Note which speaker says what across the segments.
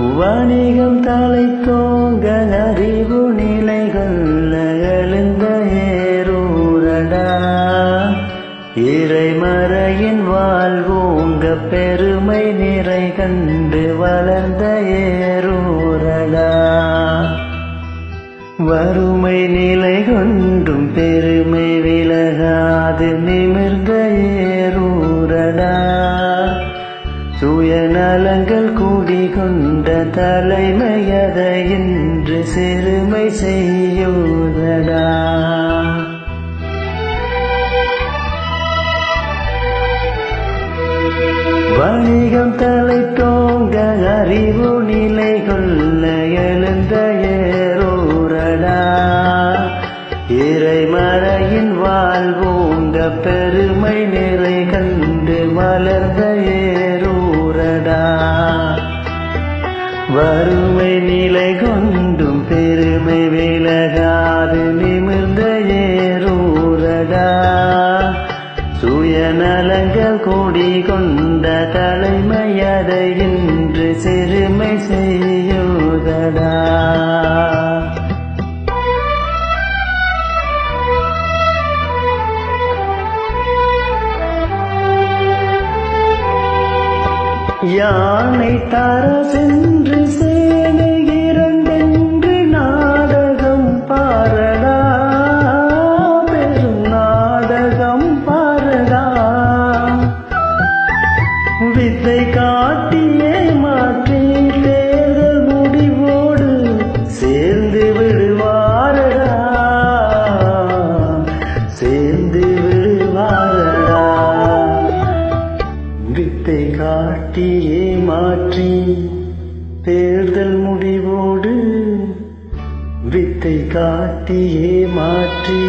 Speaker 1: வணிகம் தலை தோங்க அறிவு நிலைகள் எழுந்த ஏரூரடா. இறைமறையின் வாழ்வோங்க பெருமை நிறை கண்டு வளர்ந்த ஏரூரடா. வறுமை நிலை கொண்டும் பெருமை விலகாது நிமிர்ந்த ஏரூரடா. சுயநலங்கள் கூடி கொண்ட தலைமையதை இன்று சிறுமை செய்யுதடா. வணிகம் தலை தோங்க அறிவு நிலை கொள்ள எழுந்த ஏரோரடா இறைமறையின் வாழ்வோங்க பெருமை நிறை கண்டு மலர்ந்த நிலை கொண்டும் பெருமை விலகாது நிமிர்ந்த ஏரூரடா சுயநலங்கள் கூடி கொண்ட தலைமையதை இன்று சிறுமை செய்யுதடா. யானை தர சென்று சேனை வித்தை காட்டியே மாற்றி தேர்தல் முடிவோடு வித்தை காட்டியே மாற்றி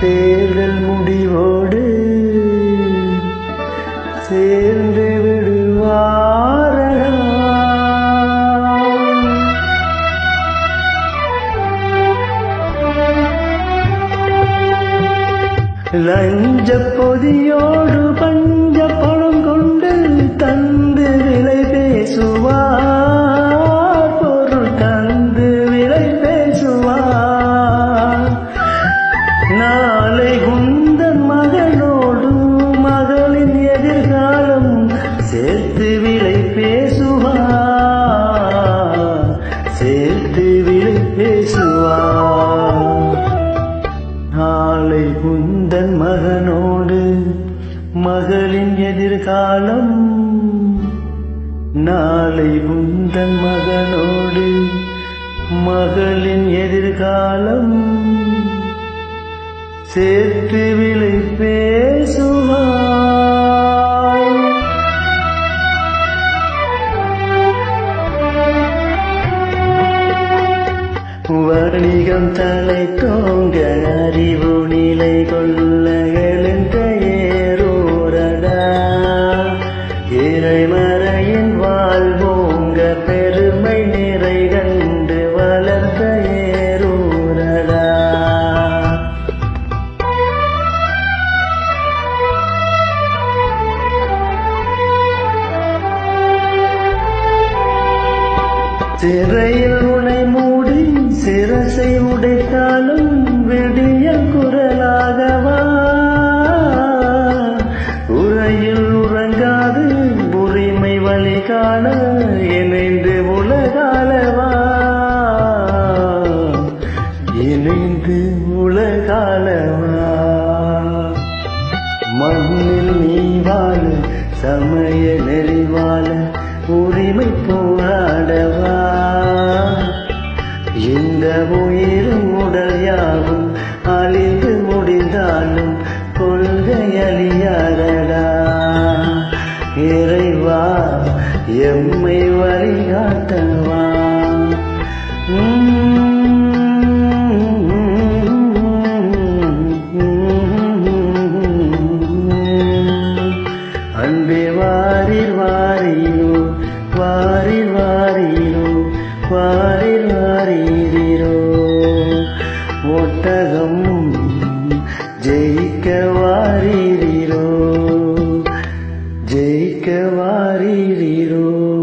Speaker 1: தேர்தல் முடிவோடு சேர்ந்து விடுவார லஞ்ச பொதியோடு சேர்த்து விலை பேசுவார். நாளை குந்தன் மகனோடு மகளின் எதிர்காலம். நாளை குந்தன் மகனோடு மகளின் எதிர்காலம். சேர்த்து விலை பேசுவார். வணிகம் தலை தோங்க அறிவு நிலை கொள்ள எழுந்த ஏரோரடா இறைமறையின் வாழ்வோங்க பெருமை நிறை கண்டு வளர்ந்த ஏரோரடா சிறையில் உனை மூ மூடி சிரசை உடைத்தாலும் விடிய குரலாகவா? உரையில் உறங்காது உரிமை வழி காண இணைந்து உலகாலவா? இணைந்து உலகாலவா? மண்ணில் நீ வாழ சமய நெறிவாழ உரிமை இறைவா எம்மை வழிகாட்டவா? அன்பே வாரில் வாரிலோ வாரில் வாரிலோ வாரில் வாரிரோ ஒட்டக மிக்க வாரீரோ